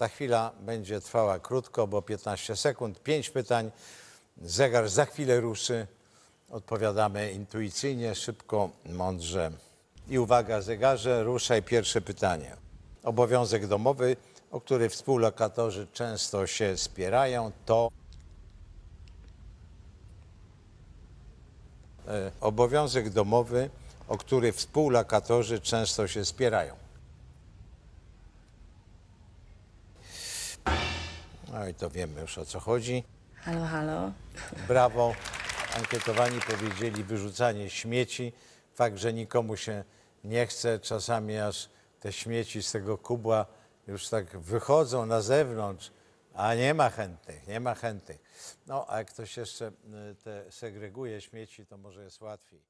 Ta chwila będzie trwała krótko, bo 15 sekund, 5 pytań. Zegar za chwilę ruszy. Odpowiadamy intuicyjnie, szybko, mądrze. I uwaga, zegarze, ruszaj pierwsze pytanie. Obowiązek domowy, o który współlokatorzy często się spierają, to e, obowiązek domowy, o który współlokatorzy często się spierają. No i to wiemy już o co chodzi. Halo, halo. Brawo. Ankietowani powiedzieli wyrzucanie śmieci. Fakt, że nikomu się nie chce, czasami aż te śmieci z tego kubła już tak wychodzą na zewnątrz, a nie ma chętnych, nie ma chętnych. No, a jak ktoś jeszcze y, te segreguje śmieci, to może jest łatwiej.